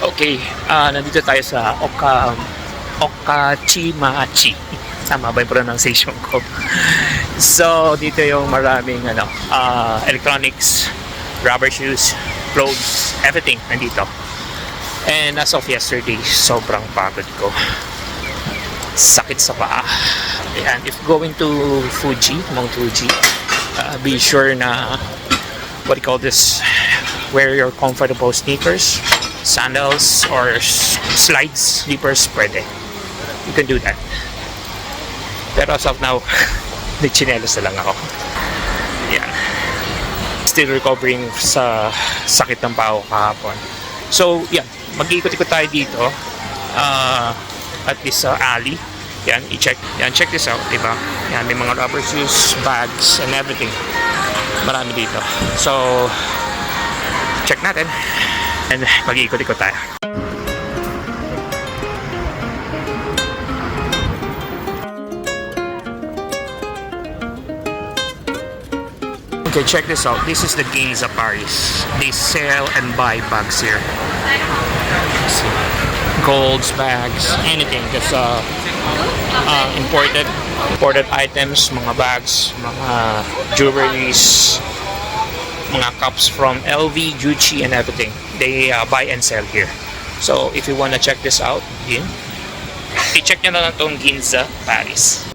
Okay, ah nandito tayo sa Oka Okachimachi. Tama ba yung pronunciation ko? so, dito yung maraming ano, ah, electronics, rubber shoes, clothes, everything nandito. And as of yesterday, sobrang pagod ko. Sakit sa paa. And if going to Fuji, Mount Fuji, uh, be sure na what do you call this? Wear your comfortable sneakers, sandals, or slides, slippers, pwede. You can do that. Pero as of now, nagchinelas na lang ako. Yan. Still recovering sa sakit ng paa ko kahapon. So, yan. Mag-iikot-ikot tayo dito. Uh, at this uh, alley. Yan, i-check. Yan, check this out, diba? Yan, may mga rubber shoes, bags, and everything. Marami dito. So, check natin. And mag-iikot-ikot tayo. Okay, check this out. This is the Ginza Paris. They sell and buy bags here. Golds, bags, anything that's uh, uh, imported imported items, mga bags, mga jewelries, mga cups from LV, Gucci, and everything. They uh, buy and sell here. So, if you wanna check this out, yun. I-check nyo na lang tong Ginza, Paris.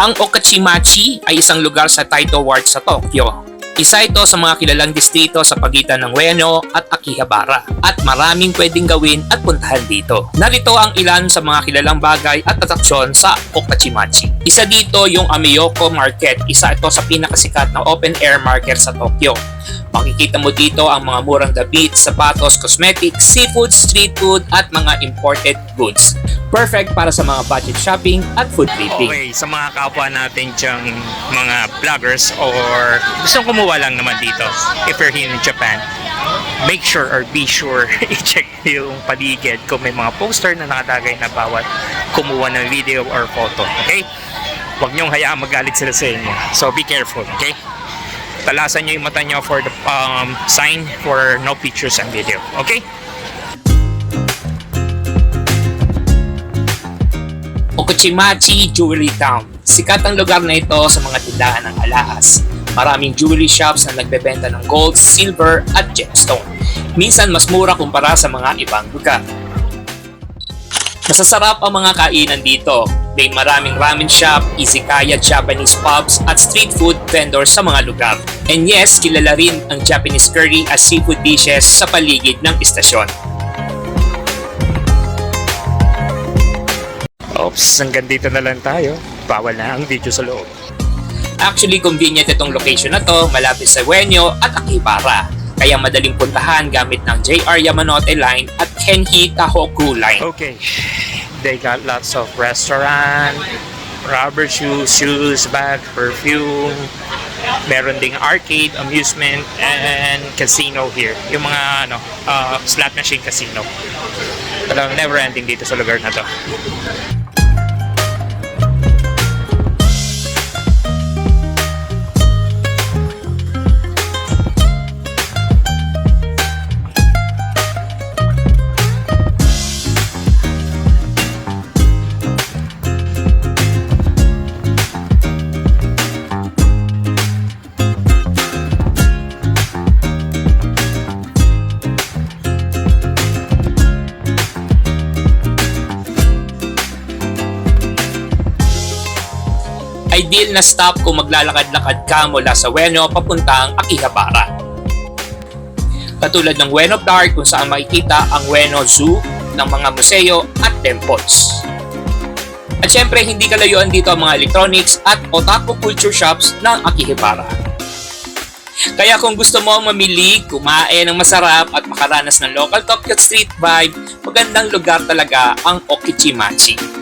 Ang Okachimachi ay isang lugar sa Taito Ward sa Tokyo. Isa ito sa mga kilalang distrito sa pagitan ng Ueno at Akihabara at maraming pwedeng gawin at puntahan dito. Narito ang ilan sa mga kilalang bagay at atraksyon sa Okachimachi. Isa dito yung Ameyoko Market. Isa ito sa pinakasikat na open-air market sa Tokyo. Makikita mo dito ang mga murang damit, sapatos, cosmetics, seafood, street food at mga imported goods. Perfect para sa mga budget shopping at food tripping. Okay, sa mga kapwa natin diyang mga vloggers or gustong kumuha lang naman dito if you're here in Japan, make sure or be sure i-check yung paligid kung may mga poster na nakatagay na bawat kumuha ng video or photo. Okay? Huwag niyong hayaan magalit sila sa inyo. So be careful, okay? Talasan niyo yung mata niyo for the um, sign for no pictures and video. Okay? Okuchimachi Jewelry Town. Sikat ang lugar na ito sa mga tindahan ng alahas. Maraming jewelry shops na nagbebenta ng gold, silver at gemstone. Minsan mas mura kumpara sa mga ibang lugar. Masasarap ang mga kainan dito. May maraming ramen shop, izakaya Japanese pubs at street food vendors sa mga lugar. And yes, kilala rin ang Japanese curry as seafood dishes sa paligid ng istasyon. Oops, hanggang dito na lang tayo. Bawal na ang video sa loob. Actually, convenient itong location na to, malapit sa Ueno at Akibara. Kaya madaling puntahan gamit ng JR Yamanote Line at Kenhi Tahoku Line. Okay, they got lots of restaurant, rubber shoes, shoes, bag, perfume. Meron ding arcade, amusement, and casino here. Yung mga ano, uh, slot machine casino. Talagang never ending dito sa lugar na to. Ideal na stop kung maglalakad-lakad ka mula sa Ueno papuntang Akihabara. Katulad ng Ueno Park kung saan makikita ang Ueno Zoo ng mga museo at temples. At syempre, hindi kalayuan dito ang mga electronics at otaku culture shops ng Akihabara. Kaya kung gusto mo mamili, kumain ng masarap at makaranas ng local Tokyo street vibe, magandang lugar talaga ang Okichimachi.